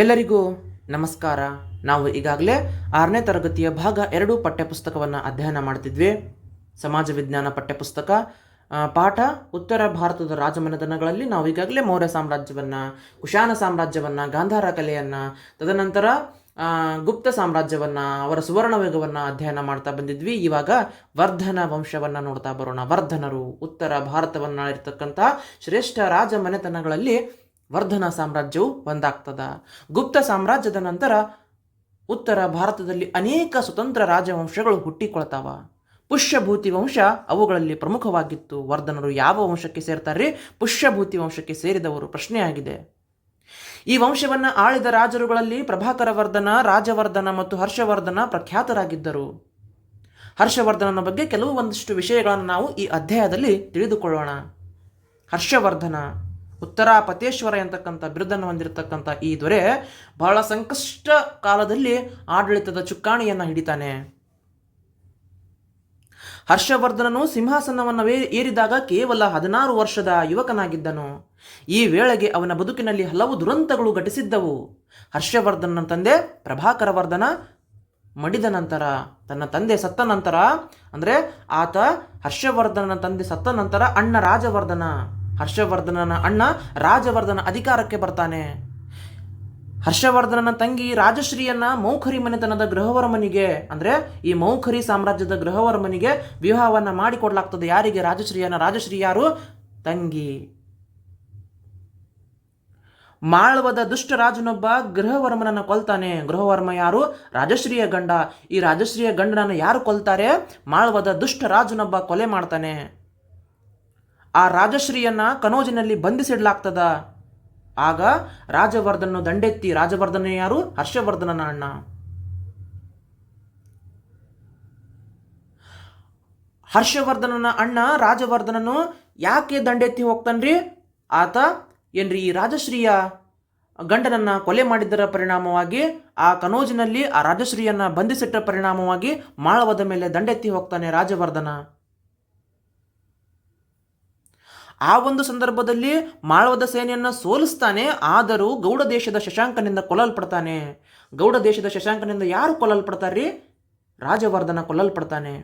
ಎಲ್ಲರಿಗೂ ನಮಸ್ಕಾರ. ನಾವು ಈಗಾಗಲೇ ಆರನೇ ತರಗತಿಯ ಭಾಗ ಎರಡು ಪಠ್ಯಪುಸ್ತಕವನ್ನು ಅಧ್ಯಯನ ಮಾಡ್ತಿದ್ವಿ. ಸಮಾಜ ವಿಜ್ಞಾನ ಪಠ್ಯಪುಸ್ತಕ. ಪಾಠ ಉತ್ತರ ಭಾರತದ ರಾಜಮನೆತನಗಳಲ್ಲಿ ನಾವು ಈಗಾಗಲೇ ಮೌರ್ಯ ಸಾಮ್ರಾಜ್ಯವನ್ನು, ಕುಶಾನ ಸಾಮ್ರಾಜ್ಯವನ್ನು, ಗಾಂಧಾರ ಕಲೆಯನ್ನು, ತದನಂತರ ಗುಪ್ತ ಸಾಮ್ರಾಜ್ಯವನ್ನು, ಅವರ ಸುವರ್ಣ ವೇಗವನ್ನು ಅಧ್ಯಯನ ಮಾಡ್ತಾ ಬಂದಿದ್ವಿ. ಇವಾಗ ವರ್ಧನ ವಂಶವನ್ನು ನೋಡ್ತಾ ಬರೋಣ. ವರ್ಧನರು ಉತ್ತರ ಭಾರತವನ್ನು ಇರ್ತಕ್ಕಂಥ ಶ್ರೇಷ್ಠ ರಾಜ ಮನೆತನಗಳಲ್ಲಿ ವರ್ಧನ ಸಾಮ್ರಾಜ್ಯವು ಒಂದಾಗ್ತದ. ಗುಪ್ತ ಸಾಮ್ರಾಜ್ಯದ ನಂತರ ಉತ್ತರ ಭಾರತದಲ್ಲಿ ಅನೇಕ ಸ್ವತಂತ್ರ ರಾಜವಂಶಗಳು ಹುಟ್ಟಿಕೊಳ್ತಾವ. ಪುಷ್ಯಭೂತಿ ವಂಶ ಅವುಗಳಲ್ಲಿ ಪ್ರಮುಖವಾಗಿತ್ತು. ವರ್ಧನರು ಯಾವ ವಂಶಕ್ಕೆ ಸೇರ್ತಾರೆ ಪುಷ್ಯಭೂತಿ ವಂಶಕ್ಕೆ ಸೇರಿದವರು ಪ್ರಶ್ನೆಯಾಗಿದೆ. ಈ ವಂಶವನ್ನು ಆಳಿದ ರಾಜರುಗಳಲ್ಲಿ ಪ್ರಭಾಕರ ವರ್ಧನ, ರಾಜವರ್ಧನ ಮತ್ತು ಹರ್ಷವರ್ಧನ ಪ್ರಖ್ಯಾತರಾಗಿದ್ದರು. ಹರ್ಷವರ್ಧನನ ಬಗ್ಗೆ ಕೆಲವು ಒಂದಿಷ್ಟು ವಿಷಯಗಳನ್ನು ನಾವು ಈ ಅಧ್ಯಾಯದಲ್ಲಿ ತಿಳಿದುಕೊಳ್ಳೋಣ. ಹರ್ಷವರ್ಧನ ಉತ್ತರಾಪತೇಶ್ವರ ಎಂತಕ್ಕಂಥ ಬಿರುದನ್ನು ಹೊಂದಿರತಕ್ಕಂಥ ಈ ದೊರೆ ಬಹಳ ಸಂಕಷ್ಟ ಕಾಲದಲ್ಲಿ ಆಡಳಿತದ ಚುಕ್ಕಾಣಿಯನ್ನು ಹಿಡಿತಾನೆ. ಹರ್ಷವರ್ಧನನು ಸಿಂಹಾಸನವನ್ನು ಏರಿದಾಗ ಕೇವಲ ಹದಿನಾರು ವರ್ಷದ ಯುವಕನಾಗಿದ್ದನು. ಈ ವೇಳೆಗೆ ಅವನ ಬದುಕಿನಲ್ಲಿ ಹಲವು ದುರಂತಗಳು ಘಟಿಸಿದ್ದವು. ಹರ್ಷವರ್ಧನನ ತಂದೆ ಪ್ರಭಾಕರವರ್ಧನ ಮಡಿದ ನಂತರ, ತನ್ನ ತಂದೆ ಸತ್ತ ನಂತರ, ಅಂದರೆ ಆತ ಹರ್ಷವರ್ಧನನ ತಂದೆ ಸತ್ತ ನಂತರ ಅಣ್ಣ ರಾಜವರ್ಧನ ಹರ್ಷವರ್ಧನನ ಅಣ್ಣ ರಾಜವರ್ಧನ ಅಧಿಕಾರಕ್ಕೆ ಬರ್ತಾನೆ. ಹರ್ಷವರ್ಧನನ ತಂಗಿ ರಾಜಶ್ರೀಯನ್ನ ಮೌಖರಿ ಮನೆತನದ ಗೃಹವರ್ಮನಿಗೆ, ಅಂದ್ರೆ ಈ ಮೌಖರಿ ಸಾಮ್ರಾಜ್ಯದ ಗೃಹವರ್ಮನಿಗೆ ವಿವಾಹವನ್ನ ಮಾಡಿಕೊಡ್ಲಾಗ್ತದೆ. ಯಾರಿಗೆ? ರಾಜಶ್ರೀಯನ ರಾಜಶ್ರೀ ಯಾರು ತಂಗಿ. ಮಾಳವದ ದುಷ್ಟ ರಾಜನೊಬ್ಬ ಗೃಹವರ್ಮನನ್ನ ಕೊಲ್ತಾನೆ. ಗೃಹವರ್ಮ ಯಾರು? ರಾಜಶ್ರೀಯ ಗಂಡ. ಈ ರಾಜಶ್ರೀಯ ಗಂಡನನ್ನು ಯಾರು ಕೊಲ್ತಾರೆ? ಮಾಳವದ ದುಷ್ಟ ರಾಜನೊಬ್ಬ ಕೊಲೆ ಮಾಡ್ತಾನೆ. ಆ ರಾಜಶ್ರೀಯನ್ನ ಕನೋಜಿನಲ್ಲಿ ಬಂಧಿಸಿಡ್ಲಾಗ್ತದ? ಆಗ ರಾಜವರ್ಧನ ದಂಡೆತ್ತಿ ರಾಜವರ್ಧನ ಯಾರು? ಹರ್ಷವರ್ಧನನ ಅಣ್ಣ. ಹರ್ಷವರ್ಧನನ ಅಣ್ಣ ರಾಜವರ್ಧನನು ಯಾಕೆ ದಂಡೆತ್ತಿ ಹೋಗ್ತಾನ್ರಿ? ಆತ, ಏನ್ರಿ ಈ ರಾಜಶ್ರೀಯ ಗಂಡನನ್ನ ಕೊಲೆ ಮಾಡಿದ್ದರ ಪರಿಣಾಮವಾಗಿ, ಆ ಕನೋಜಿನಲ್ಲಿ ಆ ರಾಜಶ್ರೀಯನ್ನ ಬಂಧಿಸಿಟ್ಟ ಪರಿಣಾಮವಾಗಿ ಮಾಳವದ ಮೇಲೆ ದಂಡೆತ್ತಿ ಹೋಗ್ತಾನೆ ರಾಜವರ್ಧನ. ಆ ಒಂದು ಸಂದರ್ಭದಲ್ಲಿ ಮಾಳವದ ಸೇನೆಯನ್ನು ಸೋಲಿಸ್ತಾನೆ, ಆದರೂ ಗೌಡ ದೇಶದ ಶಶಾಂಕನಿಂದ ಕೊಲ್ಲಲ್ಪಡ್ತಾನೆ. ಗೌಡ ದೇಶದ ಶಶಾಂಕನಿಂದ ಯಾರು ಕೊಲ್ಲಲ್ಪಡ್ತಾರ್ರಿ? ರಾಜವರ್ಧನ ಕೊಲ್ಲಲ್ಪಡ್ತಾನೆ.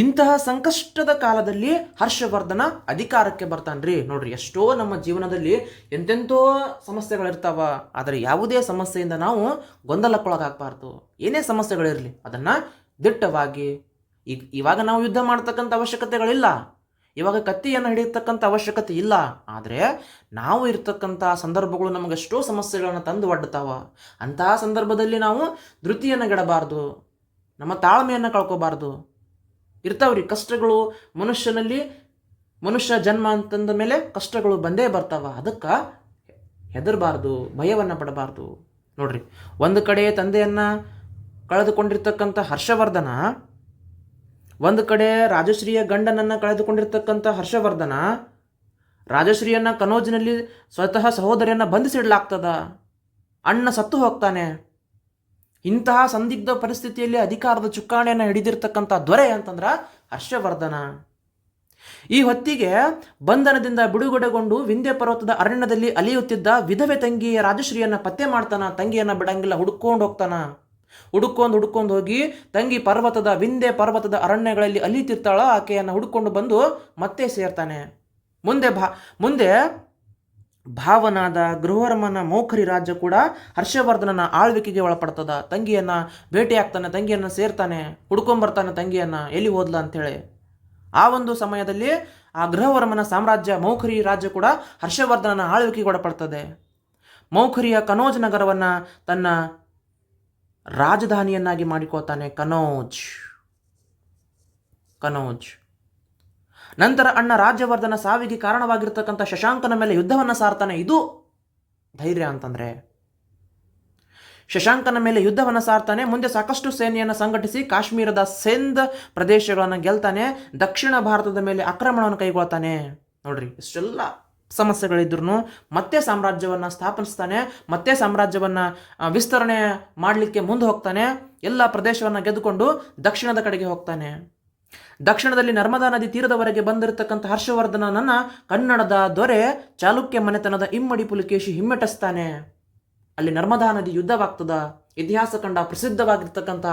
ಇಂತಹ ಸಂಕಷ್ಟದ ಕಾಲದಲ್ಲಿ ಹರ್ಷವರ್ಧನ ಅಧಿಕಾರಕ್ಕೆ ಬರ್ತಾನ್ರಿ. ನೋಡ್ರಿ, ಎಷ್ಟೋ ನಮ್ಮ ಜೀವನದಲ್ಲಿ ಎಂತೆಂಥೋ ಸಮಸ್ಯೆಗಳಿರ್ತಾವ, ಆದರೆ ಯಾವುದೇ ಸಮಸ್ಯೆಯಿಂದ ನಾವು ಗೊಂದಲಕ್ಕೊಳಗಾಗಬಾರ್ದು. ಏನೇ ಸಮಸ್ಯೆಗಳಿರಲಿ, ಅದನ್ನು ದಿಟ್ಟವಾಗಿ ಈಗ ಇವಾಗ ನಾವು ಯುದ್ಧ ಮಾಡ್ತಕ್ಕಂಥ ಅವಶ್ಯಕತೆಗಳಿಲ್ಲ. ಇವಾಗ ಕತ್ತಿಯನ್ನು ಹಿಡಿಯತಕ್ಕಂಥ ಅವಶ್ಯಕತೆ ಇಲ್ಲ. ಆದರೆ ನಾವು ಇರ್ತಕ್ಕಂಥ ಸಂದರ್ಭಗಳು ನಮಗೆ ಎಷ್ಟೋ ಸಮಸ್ಯೆಗಳನ್ನು ತಂದು ಒಡ್ತಾವ ಅಂತಹ ಸಂದರ್ಭದಲ್ಲಿ ನಾವು ಧೃತಿಯನ್ನು ಗೆಡಬಾರ್ದು. ನಮ್ಮ ತಾಳ್ಮೆಯನ್ನು ಕಳ್ಕೋಬಾರ್ದು. ಇರ್ತಾವ್ರಿ ಕಷ್ಟಗಳು ಮನುಷ್ಯನಲ್ಲಿ, ಮನುಷ್ಯ ಜನ್ಮ ಅಂತಂದ ಮೇಲೆ ಕಷ್ಟಗಳು ಬಂದೇ ಬರ್ತಾವ. ಅದಕ್ಕೆ ಹೆದರಬಾರ್ದು, ಭಯವನ್ನು ಪಡಬಾರ್ದು. ನೋಡ್ರಿ, ಒಂದು ಕಡೆ ತಂದೆಯನ್ನು ಕಳೆದುಕೊಂಡಿರ್ತಕ್ಕಂಥ ಹರ್ಷವರ್ಧನ ಒಂದು ಕಡೆ ರಾಜಶ್ರೀಯ ಗಂಡನನ್ನು ಕಳೆದುಕೊಂಡಿರ್ತಕ್ಕಂಥ ಹರ್ಷವರ್ಧನ, ರಾಜಶ್ರೀಯನ್ನ ಕನೋಜಿನಲ್ಲಿ ಸ್ವತಃ ಸಹೋದರಿಯನ್ನ ಬಂಧಿಸಿಡಲಾಗ್ತದ. ಅಣ್ಣ ಸತ್ತು ಹೋಗ್ತಾನೆ. ಇಂತಹ ಸಂದಿಗ್ಧ ಪರಿಸ್ಥಿತಿಯಲ್ಲಿ ಅಧಿಕಾರದ ಚುಕ್ಕಾಣಿಯನ್ನು ಹಿಡಿದಿರ್ತಕ್ಕಂಥ ದೊರೆ ಅಂತಂದ್ರ ಹರ್ಷವರ್ಧನ. ಈ ಹೊತ್ತಿಗೆ ಬಂಧನದಿಂದ ಬಿಡುಗಡೆಗೊಂಡು ವಿಂಧ್ಯ ಪರ್ವತದ ಅರಣ್ಯದಲ್ಲಿ ಅಲಿಯುತ್ತಿದ್ದ ವಿಧವೆ ತಂಗಿಯ ರಾಜಶ್ರೀಯನ್ನ ಪತ್ತೆ ಮಾಡ್ತಾನ, ತಂಗಿಯನ್ನ ಬಿಡಂಗಿಲ್ಲ, ಹುಡುಕೊಂಡು ಹೋಗ್ತಾನ. ಹುಡುಕೊಂಡು ಹುಡುಕೊಂಡು ಹೋಗಿ ತಂಗಿ ಪರ್ವತದ ವಿಂದೆ ಪರ್ವತದ ಅರಣ್ಯಗಳಲ್ಲಿ ಅಲಿತಿರ್ತಾಳ ಆಕೆಯನ್ನು ಹುಡುಕೊಂಡು ಬಂದು ಮತ್ತೆ ಸೇರ್ತಾನೆ. ಮುಂದೆ ಭಾ, ಮುಂದೆ ಭಾವನಾದ ಗೃಹವರ್ಮನ ಮೌಖರಿ ರಾಜ್ಯ ಕೂಡ ಹರ್ಷವರ್ಧನನ ಆಳ್ವಿಕೆಗೆ ಒಳಪಡ್ತದ. ತಂಗಿಯನ್ನ ಭೇಟಿಯಾಗ್ತಾನೆ ತಂಗಿಯನ್ನ ಸೇರ್ತಾನೆ ಹುಡ್ಕೊಂಬರ್ತಾನೆ ತಂಗಿಯನ್ನ, ಎಲ್ಲಿ ಹೋದ್ಲ ಅಂತೇಳಿ ಆ ಒಂದು ಸಮಯದಲ್ಲಿ ಆ ಗೃಹವರ್ಮನ ಸಾಮ್ರಾಜ್ಯ, ಮೌಖರಿ ರಾಜ್ಯ ಕೂಡ ಹರ್ಷವರ್ಧನನ ಆಳ್ವಿಕೆಗೆ ಒಳಪಡ್ತದೆ. ಮೌಖರಿಯ ಕನೋಜ್ ನಗರವನ್ನು ತನ್ನ ರಾಜಧಾನಿಯನ್ನಾಗಿ ಮಾಡಿಕೊಳ್ತಾನೆ ಕನೋಜ್. ಕನೋಜ್. ನಂತರ ಅಣ್ಣ ರಾಜ್ಯವರ್ಧನ ಸಾವಿಗೆ ಕಾರಣವಾಗಿರ್ತಕ್ಕಂಥ ಶಶಾಂಕನ ಮೇಲೆ ಯುದ್ಧವನ್ನು ಸಾರ್ತಾನೆ. ಇದು ಧೈರ್ಯ ಅಂತಂದ್ರೆ. ಶಶಾಂಕನ ಮೇಲೆ ಯುದ್ಧವನ್ನು ಸಾರ್ತಾನೆ. ಮುಂದೆ ಸಾಕಷ್ಟು ಸೇನೆಯನ್ನು ಸಂಘಟಿಸಿ ಕಾಶ್ಮೀರದ ಸೆಂದ್ ಪ್ರದೇಶಗಳನ್ನು ಗೆಲ್ತಾನೆ. ದಕ್ಷಿಣ ಭಾರತದ ಮೇಲೆ ಆಕ್ರಮಣವನ್ನು ಕೈಗೊಳ್ತಾನೆ. ನೋಡ್ರಿ, ಇಷ್ಟೆಲ್ಲ ಸಮಸ್ಯೆಗಳಿದ್ರು ಮತ್ತೆ ಸಾಮ್ರಾಜ್ಯವನ್ನು ಸ್ಥಾಪಿಸ್ತಾನೆ ಮತ್ತೆ ಸಾಮ್ರಾಜ್ಯವನ್ನು ವಿಸ್ತರಣೆ ಮಾಡಲಿಕ್ಕೆ ಮುಂದೆ ಹೋಗ್ತಾನೆ, ಎಲ್ಲ ಪ್ರದೇಶವನ್ನು ಗೆದ್ದುಕೊಂಡು ದಕ್ಷಿಣದ ಕಡೆಗೆ ಹೋಗ್ತಾನೆ. ದಕ್ಷಿಣದಲ್ಲಿ ನರ್ಮದಾ ನದಿ ತೀರದವರೆಗೆ ಬಂದಿರತಕ್ಕಂಥ ಹರ್ಷವರ್ಧನನನ್ನ ಕನ್ನಡದ ದೊರೆ ಚಾಲುಕ್ಯ ಮನೆತನದ ಇಮ್ಮಡಿ ಪುಲಿಕೇಶಿ ಹಿಮ್ಮೆಟ್ಟಿಸ್ತಾನೆ. ಅಲ್ಲಿ ನರ್ಮದಾ ನದಿ ಯುದ್ಧವಾಗ್ತದ ಇತಿಹಾಸ ಕಂಡ ಪ್ರಸಿದ್ಧವಾಗಿರ್ತಕ್ಕಂಥ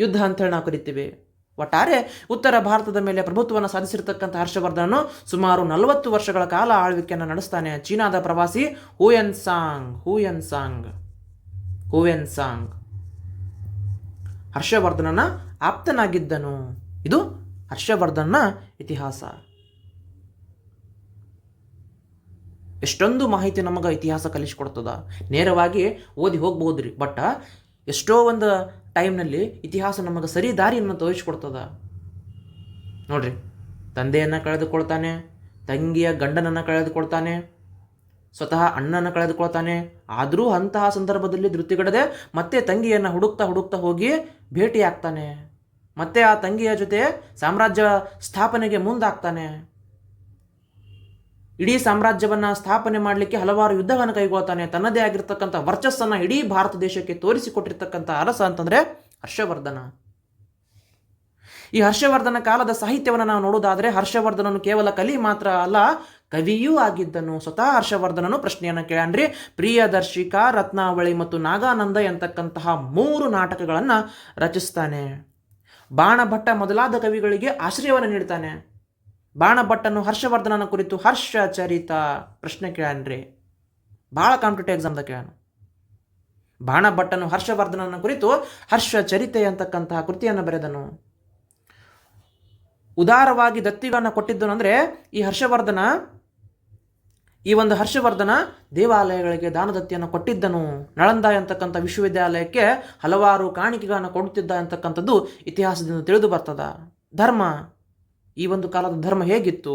ಯುದ್ಧ ಅಂತೇಳಿ ನಾವು ಕರಿತೀವಿ. ಒಟ್ಟಾರೆ ಉತ್ತರ ಭಾರತದ ಮೇಲೆ ಪ್ರಭುತ್ವವನ್ನು ಸಾಧಿಸಿರತಕ್ಕಂಥ ಹರ್ಷವರ್ಧನನು ಸುಮಾರು ನಲವತ್ತು ವರ್ಷಗಳ ಕಾಲ ಆಳ್ವಿಕೆಯನ್ನು ನಡೆಸ್ತಾನೆ. ಚೀನಾದ ಪ್ರವಾಸಿ Hiuen Tsang Hiuen Tsang Hiuen Tsang. ಹರ್ಷವರ್ಧನನ ಆಪ್ತನಾಗಿದ್ದನು. ಇದು ಹರ್ಷವರ್ಧನ ಇತಿಹಾಸ. ಎಷ್ಟೊಂದು ಮಾಹಿತಿ ನಮಗೆ ಇತಿಹಾಸ ಕಲಿಸಿಕೊಡ್ತದ. ನೇರವಾಗಿ ಓದಿ ಹೋಗ್ಬೋದ್ರಿ ಬಟ್ ಎಷ್ಟೋ ಒಂದು ಟೈಮ್ನಲ್ಲಿ ಇತಿಹಾಸ ನಮಗೆ ಸರಿ ದಾರಿಯನ್ನು ತೋರಿಸ್ಕೊಡ್ತದ. ನೋಡ್ರಿ, ತಂದೆಯನ್ನು ಕಳೆದುಕೊಳ್ತಾನೆ, ತಂಗಿಯ ಗಂಡನನ್ನು ಕಳೆದುಕೊಳ್ತಾನೆ, ಸ್ವತಃ ಅಣ್ಣನ ಕಳೆದುಕೊಳ್ತಾನೆ, ಆದರೂ ಅಂತಹ ಸಂದರ್ಭದಲ್ಲಿ ಧೃತಿಗಡದೆ ಮತ್ತೆ ತಂಗಿಯನ್ನು ಹುಡುಕ್ತಾ ಹುಡುಕ್ತಾ ಹೋಗಿ ಭೇಟಿಯಾಗ್ತಾನೆ. ಮತ್ತೆ ಆ ತಂಗಿಯ ಜೊತೆ ಸಾಮ್ರಾಜ್ಯ ಸ್ಥಾಪನೆಗೆ ಮುಂದಾಗ್ತಾನೆ. ಇಡೀ ಸಾಮ್ರಾಜ್ಯವನ್ನ ಸ್ಥಾಪನೆ ಮಾಡಲಿಕ್ಕೆ ಹಲವಾರು ಯುದ್ಧವನ್ನು ಕೈಗೊಳ್ತಾನೆ. ತನ್ನದೇ ಆಗಿರ್ತಕ್ಕಂಥ ವರ್ಚಸ್ಸನ್ನ ಇಡೀ ಭಾರತ ದೇಶಕ್ಕೆ ತೋರಿಸಿಕೊಟ್ಟಿರ್ತಕ್ಕಂಥ ಅರಸ ಅಂತಂದ್ರೆ ಹರ್ಷವರ್ಧನ. ಈ ಹರ್ಷವರ್ಧನ ಕಾಲದ ಸಾಹಿತ್ಯವನ್ನು ನಾವು ನೋಡೋದಾದರೆ ಹರ್ಷವರ್ಧನನು ಕೇವಲ ಕಲಿ ಮಾತ್ರ ಅಲ್ಲ, ಕವಿಯೂ ಆಗಿದ್ದನು. ಸ್ವತಃ ಹರ್ಷವರ್ಧನನು ಪ್ರಶ್ನೆಯನ್ನು ಕೇಳನ್ರಿ. ಪ್ರಿಯದರ್ಶಿಕ, ರತ್ನಾವಳಿ ಮತ್ತು ನಾಗಾನಂದ ಎಂತಕ್ಕಂತಹ ಮೂರು ನಾಟಕಗಳನ್ನು ರಚಿಸ್ತಾನೆ. ಬಾಣಭಟ್ಟ ಮೊದಲಾದ ಕವಿಗಳಿಗೆ ಆಶ್ರಯವನ್ನು ನೀಡ್ತಾನೆ. ಬಾಣಭಟ್ಟನು ಹರ್ಷವರ್ಧನನ ಕುರಿತು ಹರ್ಷ ಚರಿತ ಪ್ರಶ್ನೆ ಕೇಳನ್ರಿ ಭಾಳ ಕಾಂಪಿಟೇಟಿವ್ ಎಕ್ಸಾಮ್ದಾಗ ಕೇಳಾನು ಬಾಣಭಟ್ಟನು ಹರ್ಷವರ್ಧನನ ಕುರಿತು ಹರ್ಷ ಚರಿತೆ ಅಂತಕ್ಕಂತಹ ಕೃತಿಯನ್ನು ಬರೆದನು. ಉದಾರವಾಗಿ ದತ್ತಿಗಳನ್ನು ಕೊಟ್ಟಿದ್ದನು ಅಂದರೆ ಈ ಹರ್ಷವರ್ಧನ, ಈ ಒಂದು ಹರ್ಷವರ್ಧನ ದೇವಾಲಯಗಳಿಗೆ ದಾನದತ್ತಿಯನ್ನು ಕೊಟ್ಟಿದ್ದನು. ನಳಂದ ಅಂತಕ್ಕಂಥ ವಿಶ್ವವಿದ್ಯಾಲಯಕ್ಕೆ ಹಲವಾರು ಕಾಣಿಕೆಗಳನ್ನು ಕೊಡುತ್ತಿದ್ದ ಅಂತಕ್ಕಂಥದ್ದು ಇತಿಹಾಸದಿಂದ ತಿಳಿದು ಬರ್ತದ. ಧರ್ಮ. ಈ ಒಂದು ಕಾಲದ ಧರ್ಮ ಹೇಗಿತ್ತು?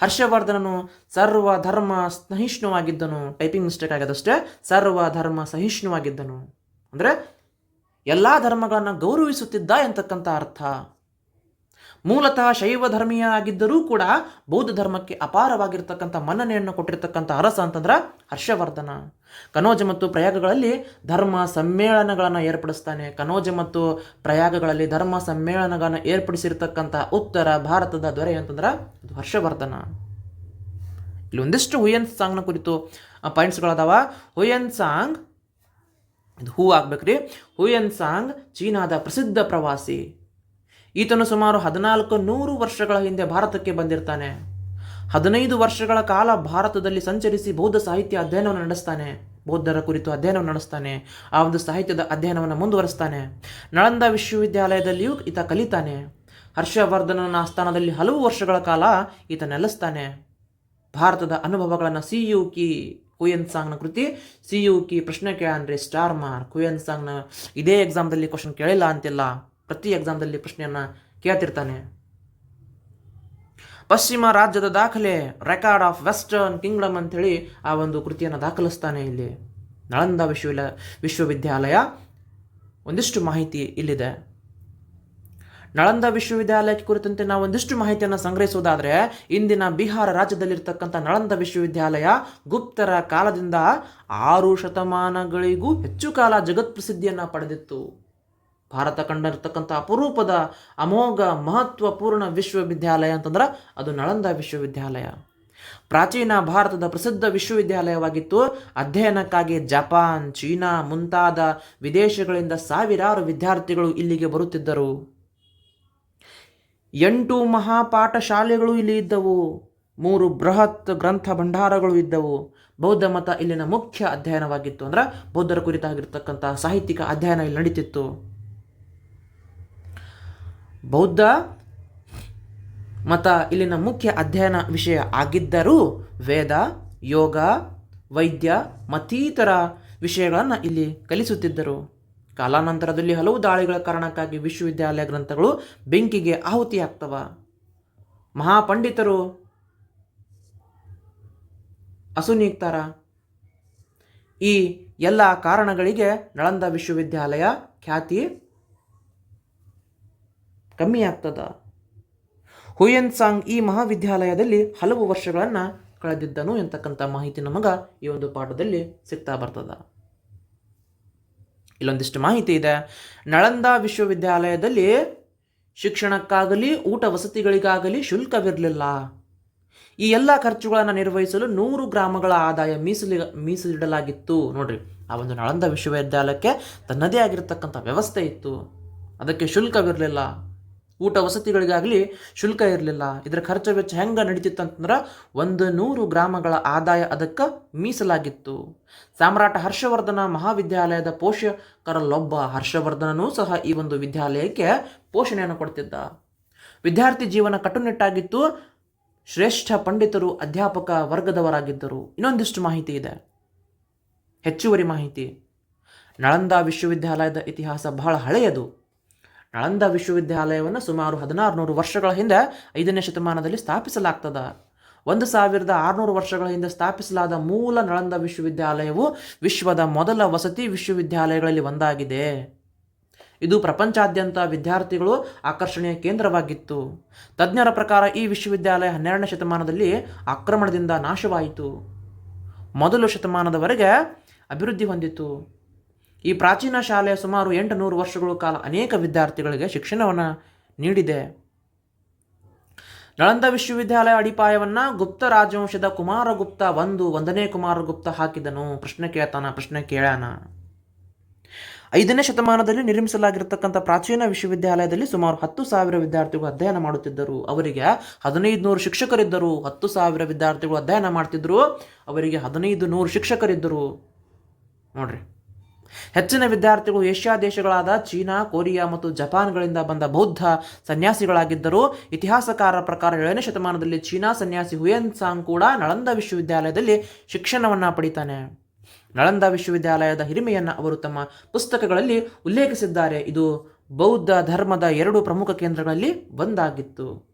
ಹರ್ಷವರ್ಧನನು ಸರ್ವ ಧರ್ಮ ಸಹಿಷ್ಣುವಾಗಿದ್ದನು. ಟೈಪಿಂಗ್ ಮಿಸ್ಟೇಕ್ ಆಗದಷ್ಟೇ ಸರ್ವ ಧರ್ಮ ಸಹಿಷ್ಣುವಾಗಿದ್ದನು. ಅಂದರೆ ಎಲ್ಲ ಧರ್ಮಗಳನ್ನು ಗೌರವಿಸುತ್ತಿದ್ದ ಎಂತಕ್ಕಂಥ ಅರ್ಥ? ಮೂಲತಃ ಶೈವ ಧರ್ಮೀಯ ಆಗಿದ್ದರೂ ಕೂಡ ಬೌದ್ಧ ಧರ್ಮಕ್ಕೆ ಅಪಾರವಾಗಿರ್ತಕ್ಕಂಥ ಮನ್ನಣೆಯನ್ನು ಕೊಟ್ಟಿರ್ತಕ್ಕಂಥ ಅರಸ ಅಂತಂದ್ರೆ ಹರ್ಷವರ್ಧನ. ಕನೋಜ ಮತ್ತು ಪ್ರಯಾಗಗಳಲ್ಲಿ ಧರ್ಮ ಸಮ್ಮೇಳನಗಳನ್ನು ಏರ್ಪಡಿಸ್ತಾನೆ. ಕನೋಜ ಮತ್ತು ಪ್ರಯಾಗಗಳಲ್ಲಿ ಧರ್ಮ ಸಮ್ಮೇಳನಗಳನ್ನು ಏರ್ಪಡಿಸಿರ್ತಕ್ಕಂಥ ಉತ್ತರ ಭಾರತದ ದೊರೆ ಅಂತಂದ್ರೆ ಅದು ಹರ್ಷವರ್ಧನ. ಇಲ್ಲಿ ಒಂದಿಷ್ಟು ಹುಯನ್ ಸಾಂಗ್ನ ಕುರಿತು ಪಾಯಿಂಟ್ಸ್ಗಳದಾವ ಹುಯನ್ ಸಾಂಗ್, ಇದು ಹೂ ಆಗ್ಬೇಕ್ರಿ. ಹುಯನ್ ಸಾಂಗ್, ಚೀನಾದ ಪ್ರಸಿದ್ಧ ಪ್ರವಾಸಿ. ಈತನು ಸುಮಾರು ಹದಿನಾಲ್ಕು ನೂರು ವರ್ಷಗಳ ಹಿಂದೆ ಭಾರತಕ್ಕೆ ಬಂದಿರ್ತಾನೆ. ಹದಿನೈದು ವರ್ಷಗಳ ಕಾಲ ಭಾರತದಲ್ಲಿ ಸಂಚರಿಸಿ ಬೌದ್ಧ ಸಾಹಿತ್ಯ ಅಧ್ಯಯನವನ್ನು ನಡೆಸ್ತಾನೆ. ಬೌದ್ಧರ ಕುರಿತು ಅಧ್ಯಯನವನ್ನು ನಡೆಸ್ತಾನೆ. ಆ ಒಂದು ಸಾಹಿತ್ಯದ ಅಧ್ಯಯನವನ್ನು ಮುಂದುವರೆಸ್ತಾನೆ. ನಳಂದ ವಿಶ್ವವಿದ್ಯಾಲಯದಲ್ಲಿಯೂ ಈತ ಕಲಿತಾನೆ. ಹರ್ಷವರ್ಧನನ ಆಸ್ಥಾನದಲ್ಲಿ ಹಲವು ವರ್ಷಗಳ ಕಾಲ ಈತ ನೆಲೆಸ್ತಾನೆ. ಭಾರತದ ಅನುಭವಗಳನ್ನು ಸಿ ಯು ಕಿ ಕುಯನ್ ಸಾಂಗ್ನ ಕೃತಿ ಸಿ ಯು ಕಿ ಪ್ರಶ್ನೆ ಕೇಳನ್ರಿ ಸ್ಟಾರ್ ಮಾರ್ಕ್. ಕುಯನ್ ಸಾಂಗ್ನ ಇದೇ ಎಕ್ಸಾಮ್ದಲ್ಲಿ ಕ್ವಶನ್ ಕೇಳಿಲ್ಲ ಅಂತಿಲ್ಲ. ಪ್ರತಿ ಎಕ್ಸಾಮ್ದಲ್ಲಿ ಪ್ರಶ್ನೆಯನ್ನು ಕೇಳ್ತಿರ್ತಾನೆ. ಪಶ್ಚಿಮ ರಾಜ್ಯದ ದಾಖಲೆ ರೆಕಾರ್ಡ್ ಆಫ್ ವೆಸ್ಟರ್ನ್ ಕಿಂಗ್ಡಮ್ ಅಂಥೇಳಿ ಆ ಒಂದು ಕೃತಿಯನ್ನು ದಾಖಲಿಸ್ತಾನೆ ಇಲ್ಲಿ. ನಳಂದ ವಿಶ್ವವಿಲ, ವಿಶ್ವವಿದ್ಯಾಲಯ. ಒಂದಿಷ್ಟು ಮಾಹಿತಿ ಇಲ್ಲಿದೆ. ನಳಂದ ವಿಶ್ವವಿದ್ಯಾಲಯಕ್ಕೆ ಕುರಿತಂತೆ ನಾವು ಒಂದಿಷ್ಟು ಮಾಹಿತಿಯನ್ನು ಸಂಗ್ರಹಿಸುವುದಾದರೆ, ಇಂದಿನ ಬಿಹಾರ ರಾಜ್ಯದಲ್ಲಿರ್ತಕ್ಕಂಥ ನಳಂದ ವಿಶ್ವವಿದ್ಯಾಲಯ ಗುಪ್ತರ ಕಾಲದಿಂದ ಆರು ಶತಮಾನಗಳಿಗೂ ಹೆಚ್ಚು ಕಾಲ ಜಗತ್ಪ್ರಸಿದ್ಧಿಯನ್ನು ಪಡೆದಿತ್ತು. ಭಾರತ ಕಂಡಿರ್ತಕ್ಕಂಥ ಅಪರೂಪದ ಅಮೋಘ ಮಹತ್ವಪೂರ್ಣ ವಿಶ್ವವಿದ್ಯಾಲಯ ಅಂತಂದ್ರೆ ಅದು ನಳಂದ ವಿಶ್ವವಿದ್ಯಾಲಯ. ಪ್ರಾಚೀನ ಭಾರತದ ಪ್ರಸಿದ್ಧ ವಿಶ್ವವಿದ್ಯಾಲಯವಾಗಿತ್ತು. ಅಧ್ಯಯನಕ್ಕಾಗಿ ಜಪಾನ್, ಚೀನಾ ಮುಂತಾದ ವಿದೇಶಗಳಿಂದ ಸಾವಿರಾರು ವಿದ್ಯಾರ್ಥಿಗಳು ಇಲ್ಲಿಗೆ ಬರುತ್ತಿದ್ದರು. ಎಂಟು ಮಹಾಪಾಠ ಶಾಲೆಗಳು ಇಲ್ಲಿ ಇದ್ದವು. ಮೂರು ಬೃಹತ್ ಗ್ರಂಥ ಭಂಡಾರಗಳು ಇದ್ದವು. ಬೌದ್ಧ ಮತ ಇಲ್ಲಿನ ಮುಖ್ಯ ಅಧ್ಯಯನವಾಗಿತ್ತು. ಅಂದ್ರೆ ಬೌದ್ಧರ ಕುರಿತಾಗಿರ್ತಕ್ಕಂಥ ಸಾಹಿತ್ಯಿಕ ಅಧ್ಯಯನ ಇಲ್ಲಿ ನಡೀತಿತ್ತು. ಬೌದ್ಧ ಮತ ಇಲ್ಲಿನ ಮುಖ್ಯ ಅಧ್ಯಯನ ವಿಷಯ ಆಗಿದ್ದರೂ ವೇದ, ಯೋಗ, ವೈದ್ಯ ಮತ್ತೀತರ ವಿಷಯಗಳನ್ನು ಇಲ್ಲಿ ಕಲಿಸುತ್ತಿದ್ದರು. ಕಾಲಾನಂತರದಲ್ಲಿ ಹಲವು ದಾಳಿಗಳ ಕಾರಣಕ್ಕಾಗಿ ವಿಶ್ವವಿದ್ಯಾಲಯ ಗ್ರಂಥಗಳು ಬೆಂಕಿಗೆ ಆಹುತಿಯಾಗ್ತವ. ಮಹಾಪಂಡಿತರು ಅಸುನೀಗ್ತಾರ ಈ ಎಲ್ಲ ಕಾರಣಗಳಿಗೆ ನಳಂದ ವಿಶ್ವವಿದ್ಯಾಲಯ ಖ್ಯಾತಿ ಕಮ್ಮಿ ಆಗ್ತದ. ಹುಯನ್ ಸಾಂಗ್ ಈ ಮಹಾವಿದ್ಯಾಲಯದಲ್ಲಿ ಹಲವು ವರ್ಷಗಳನ್ನು ಕಳೆದಿದ್ದನು ಎಂತಕ್ಕಂಥ ಮಾಹಿತಿ ನಮಗೆ ಈ ಒಂದು ಪಾಠದಲ್ಲಿ ಸಿಗ್ತಾ ಬರ್ತದ. ಇಲ್ಲೊಂದಿಷ್ಟು ಮಾಹಿತಿ ಇದೆ. ನಳಂದ ವಿಶ್ವವಿದ್ಯಾಲಯದಲ್ಲಿ ಶಿಕ್ಷಣಕ್ಕಾಗಲಿ, ಊಟ ವಸತಿಗಳಿಗಾಗಲಿ ಶುಲ್ಕವಿರಲಿಲ್ಲ. ಈ ಎಲ್ಲ ಖರ್ಚುಗಳನ್ನು ನಿರ್ವಹಿಸಲು ನೂರು ಗ್ರಾಮಗಳ ಆದಾಯ ಮೀಸಲಿ, ಮೀಸಲಿಡಲಾಗಿತ್ತು. ನೋಡ್ರಿ, ಆ ಒಂದು ನಳಂದ ವಿಶ್ವವಿದ್ಯಾಲಯಕ್ಕೆ ತನ್ನದೇ ಆಗಿರತಕ್ಕಂಥ ವ್ಯವಸ್ಥೆ ಇತ್ತು. ಅದಕ್ಕೆ ಶುಲ್ಕವಿರಲಿಲ್ಲ. ಊಟ ವಸತಿಗಳಿಗಾಗಲಿ ಶುಲ್ಕ ಇರಲಿಲ್ಲ. ಇದರ ಖರ್ಚು ವೆಚ್ಚ ಹೆಂಗೆ ನಡೀತಿತ್ತು ಅಂತಂದ್ರೆ ಒಂದು ನೂರು ಗ್ರಾಮಗಳ ಆದಾಯ ಅದಕ್ಕೆ ಮೀಸಲಾಗಿತ್ತು. ಸಾಮ್ರಾಟ ಹರ್ಷವರ್ಧನ ಮಹಾವಿದ್ಯಾಲಯದ ಪೋಷಕರಲ್ಲೊಬ್ಬ ಹರ್ಷವರ್ಧನನೂ ಸಹ ಈ ಒಂದು ವಿದ್ಯಾಲಯಕ್ಕೆ ಪೋಷಣೆಯನ್ನು ಕೊಡ್ತಿದ್ದ. ವಿದ್ಯಾರ್ಥಿ ಜೀವನ ಕಟ್ಟುನಿಟ್ಟಾಗಿತ್ತು. ಶ್ರೇಷ್ಠ ಪಂಡಿತರು ಅಧ್ಯಾಪಕ ವರ್ಗದವರಾಗಿದ್ದರು. ಇನ್ನೊಂದಿಷ್ಟು ಮಾಹಿತಿ ಇದೆ. ಹೆಚ್ಚುವರಿ ಮಾಹಿತಿ. ನಳಂದ ವಿಶ್ವವಿದ್ಯಾಲಯದ ಇತಿಹಾಸ ಬಹಳ ಹಳೆಯದು. ನಳಂದ ವಿಶ್ವವಿದ್ಯಾಲಯವನ್ನು ಸುಮಾರು ಹದಿನಾರು ನೂರು ವರ್ಷಗಳ ಹಿಂದೆ ಐದನೇ ಶತಮಾನದಲ್ಲಿ ಸ್ಥಾಪಿಸಲಾಗ್ತದ. ಒಂದು ಸಾವಿರದ ಆರುನೂರು ವರ್ಷಗಳ ಹಿಂದೆ ಸ್ಥಾಪಿಸಲಾದ ಮೂಲ ನಳಂದ ವಿಶ್ವವಿದ್ಯಾಲಯವು ವಿಶ್ವದ ಮೊದಲ ವಸತಿ ವಿಶ್ವವಿದ್ಯಾಲಯಗಳಲ್ಲಿ ಒಂದಾಗಿದೆ. ಇದು ಪ್ರಪಂಚಾದ್ಯಂತ ವಿದ್ಯಾರ್ಥಿಗಳು ಆಕರ್ಷಣೆಯ ಕೇಂದ್ರವಾಗಿತ್ತು. ತಜ್ಞರ ಪ್ರಕಾರ ಈ ವಿಶ್ವವಿದ್ಯಾಲಯ ಹನ್ನೆರಡನೇ ಶತಮಾನದಲ್ಲಿ ಆಕ್ರಮಣದಿಂದ ನಾಶವಾಯಿತು. ಮೊದಲು ಶತಮಾನದವರೆಗೆ ಅಭಿವೃದ್ಧಿ ಹೊಂದಿತು. ಈ ಪ್ರಾಚೀನ ಶಾಲೆಯ ಸುಮಾರು ಎಂಟು ನೂರು ವರ್ಷಗಳ ಕಾಲ ಅನೇಕ ವಿದ್ಯಾರ್ಥಿಗಳಿಗೆ ಶಿಕ್ಷಣವನ್ನು ನೀಡಿದೆ. ನಳಂದ ವಿಶ್ವವಿದ್ಯಾಲಯ ಅಡಿಪಾಯವನ್ನು ಗುಪ್ತ ರಾಜವಂಶದ ಕುಮಾರಗುಪ್ತ ಒಂದು ಒಂದನೇ ಕುಮಾರಗುಪ್ತ ಹಾಕಿದನು. ಪ್ರಶ್ನೆ ಕೇಳ್ತಾನ, ಪ್ರಶ್ನೆ ಕೇಳಾನ ಐದನೇ ಶತಮಾನದಲ್ಲಿ ನಿರ್ಮಿಸಲಾಗಿರತಕ್ಕಂಥ ಪ್ರಾಚೀನ ವಿಶ್ವವಿದ್ಯಾಲಯದಲ್ಲಿ ಸುಮಾರು ಹತ್ತು ಸಾವಿರ ವಿದ್ಯಾರ್ಥಿಗಳು ಅಧ್ಯಯನ ಮಾಡುತ್ತಿದ್ದರು. ಅವರಿಗೆ ಹದಿನೈದು ನೂರು ಶಿಕ್ಷಕರಿದ್ದರು. ಹತ್ತು ಸಾವಿರ ವಿದ್ಯಾರ್ಥಿಗಳು ಅಧ್ಯಯನ ಮಾಡ್ತಿದ್ರು. ಅವರಿಗೆ ಹದಿನೈದು ನೂರು ಶಿಕ್ಷಕರಿದ್ದರು. ನೋಡ್ರಿ. ಹೆಚ್ಚಿನ ವಿದ್ಯಾರ್ಥಿಗಳು ಏಷ್ಯಾ ದೇಶಗಳಾದ ಚೀನಾ, ಕೊರಿಯಾ ಮತ್ತು ಜಪಾನ್ಗಳಿಂದ ಬಂದ ಬೌದ್ಧ ಸನ್ಯಾಸಿಗಳಾಗಿದ್ದರು ಇತಿಹಾಸಕಾರರ ಪ್ರಕಾರ ಏಳನೇ ಶತಮಾನದಲ್ಲಿ ಚೀನಾ ಸನ್ಯಾಸಿ ಹುಯೆನ್ ಸಾಂಗ್ ಕೂಡ ನಳಂದ ವಿಶ್ವವಿದ್ಯಾಲಯದಲ್ಲಿ ಶಿಕ್ಷಣವನ್ನು ಪಡಿತಾನೆ. ನಳಂದ ವಿಶ್ವವಿದ್ಯಾಲಯದ ಹಿರಿಮೆಯನ್ನು ಅವರು ತಮ್ಮ ಪುಸ್ತಕಗಳಲ್ಲಿ ಉಲ್ಲೇಖಿಸಿದ್ದಾರೆ. ಇದು ಬೌದ್ಧ ಧರ್ಮದ ಎರಡು ಪ್ರಮುಖ ಕೇಂದ್ರಗಳಲ್ಲಿ ಒಂದಾಗಿತ್ತು.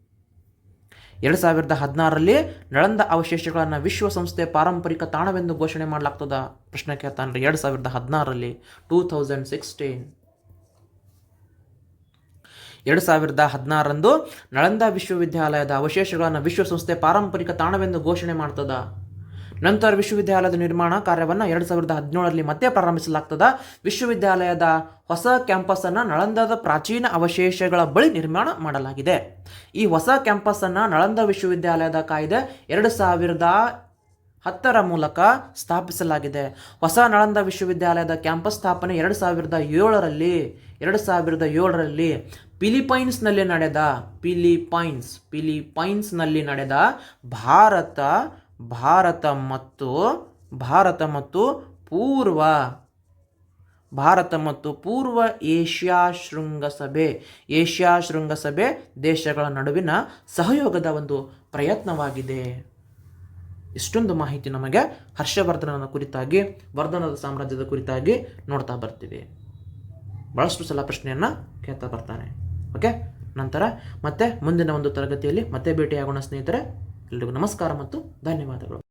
ಎರಡು ಸಾವಿರದ ಹದಿನಾರರಲ್ಲಿ ನಳಂದ ಅವಶೇಷಗಳನ್ನು ವಿಶ್ವಸಂಸ್ಥೆ ಪಾರಂಪರಿಕ ತಾಣವೆಂದು ಘೋಷಣೆ ಮಾಡಲಾಗ್ತದ? ಪ್ರಶ್ನೆ ಕೇಳ್ತಾನ್ರಿ. ಎರಡು ಸಾವಿರದ ಹದಿನಾರರಲ್ಲಿ. ಟೂ ಥೌಸಂಡ್ ಸಿಕ್ಸ್ಟೀನ್ ಎರಡು ಸಾವಿರದ ಹದಿನಾರರಂದು ನಳಂದ ವಿಶ್ವವಿದ್ಯಾಲಯದ ಅವಶೇಷಗಳನ್ನು ವಿಶ್ವಸಂಸ್ಥೆ ಪಾರಂಪರಿಕ ತಾಣವೆಂದು ಘೋಷಣೆ ಮಾಡ್ತದ? ನಂತರ ವಿಶ್ವವಿದ್ಯಾಲಯದ ನಿರ್ಮಾಣ ಕಾರ್ಯವನ್ನು ಎರಡು ಸಾವಿರದ ಹದಿನೇಳರಲ್ಲಿ ಮತ್ತೆ ಪ್ರಾರಂಭಿಸಲಾಗ್ತದೆ. ವಿಶ್ವವಿದ್ಯಾಲಯದ ಹೊಸ ಕ್ಯಾಂಪಸ್ಸನ್ನು ನಳಂದದ ಪ್ರಾಚೀನ ಅವಶೇಷಗಳ ಬಳಿ ನಿರ್ಮಾಣ ಮಾಡಲಾಗಿದೆ. ಈ ಹೊಸ ಕ್ಯಾಂಪಸ್ಸನ್ನು ನಳಂದ ವಿಶ್ವವಿದ್ಯಾಲಯದ ಕಾಯ್ದೆ ಎರಡು ಸಾವಿರದ ಹತ್ತರ ಮೂಲಕ ಸ್ಥಾಪಿಸಲಾಗಿದೆ. ಹೊಸ ನಳಂದ ವಿಶ್ವವಿದ್ಯಾಲಯದ ಕ್ಯಾಂಪಸ್ ಸ್ಥಾಪನೆ ಎರಡು ಸಾವಿರದ ಏಳರಲ್ಲಿ, ಎರಡು ಸಾವಿರದ ಏಳರಲ್ಲಿ ಪಿಲಿಪೈನ್ಸ್ನಲ್ಲಿ ನಡೆದ ಪಿಲಿಪೈನ್ಸ್ ಪಿಲಿಪೈನ್ಸ್ನಲ್ಲಿ ನಡೆದ ಭಾರತ ಭಾರತ ಮತ್ತು ಭಾರತ ಮತ್ತು ಪೂರ್ವ ಭಾರತ ಮತ್ತು ಪೂರ್ವ ಏಷ್ಯಾ ಶೃಂಗಸಭೆ ಏಷ್ಯಾ ಶೃಂಗಸಭೆ ದೇಶಗಳ ನಡುವಿನ ಸಹಯೋಗದ ಒಂದು ಪ್ರಯತ್ನವಾಗಿದೆ. ಇಷ್ಟೊಂದು ಮಾಹಿತಿ ನಮಗೆ ಹರ್ಷವರ್ಧನನ ಕುರಿತಾಗಿ, ವರ್ಧನದ ಸಾಮ್ರಾಜ್ಯದ ಕುರಿತಾಗಿ ನೋಡ್ತಾ ಬರ್ತೀವಿ. ಭಾಳಷ್ಟು ಸಲ ಪ್ರಶ್ನೆಯನ್ನು ಕೇಳ್ತಾ ಬರ್ತಾನೆ. ಓಕೆ? ನಂತರ ಮತ್ತೆ ಮುಂದಿನ ಒಂದು ತರಗತಿಯಲ್ಲಿ ಮತ್ತೆ ಭೇಟಿಯಾಗೋಣ ಸ್ನೇಹಿತರೆ. ಎಲ್ರಿಗೂ ನಮಸ್ಕಾರ ಮತ್ತು ಧನ್ಯವಾದಗಳು.